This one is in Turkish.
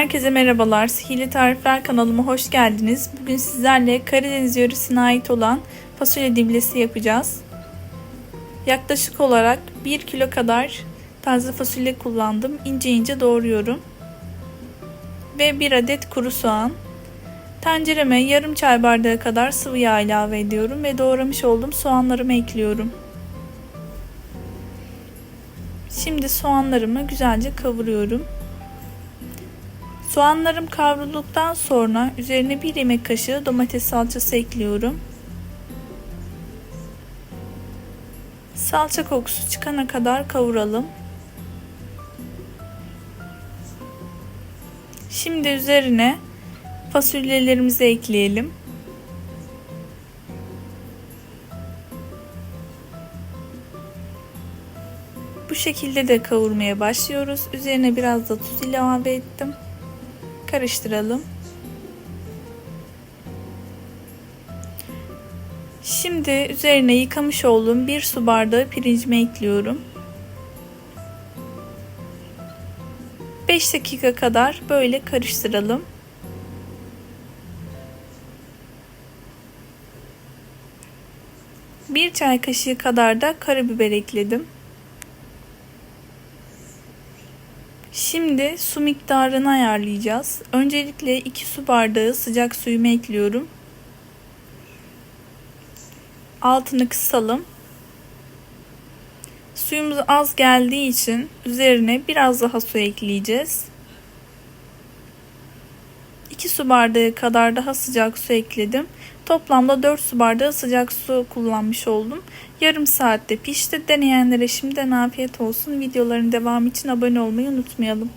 Herkese merhabalar. Sihirli Tarifler kanalıma hoş geldiniz. Bugün sizlerle Karadeniz yöresine ait olan fasulye diblesi yapacağız. Yaklaşık olarak 1 kilo kadar taze fasulye kullandım. İnce ince doğruyorum. Ve 1 adet kuru soğan. Tencereme yarım çay bardağı kadar sıvı yağ ilave ediyorum ve doğramış olduğum soğanlarımı ekliyorum. Şimdi soğanlarımı güzelce kavuruyorum. Soğanlarım kavrulduktan sonra üzerine bir yemek kaşığı domates salçası ekliyorum. Salça kokusu çıkana kadar kavuralım. Şimdi üzerine fasulyelerimizi ekleyelim. Bu şekilde de kavurmaya başlıyoruz. Üzerine biraz da tuz ilave ettim karıştıralım. Şimdi üzerine yıkamış olduğum bir su bardağı pirincimi ekliyorum. 5 dakika kadar böyle karıştıralım. Bir çay kaşığı kadar da karabiber ekledim. Şimdi su miktarını ayarlayacağız. Öncelikle 2 su bardağı sıcak suyumu ekliyorum. Altını kısalım. Suyumuz az geldiği için üzerine biraz daha su ekleyeceğiz. 2 su bardağı kadar daha sıcak su ekledim. Toplamda 4 su bardağı sıcak su kullanmış oldum. Yarım saatte pişti. Deneyenlere şimdiden afiyet olsun. Videoların devamı için abone olmayı unutmayalım.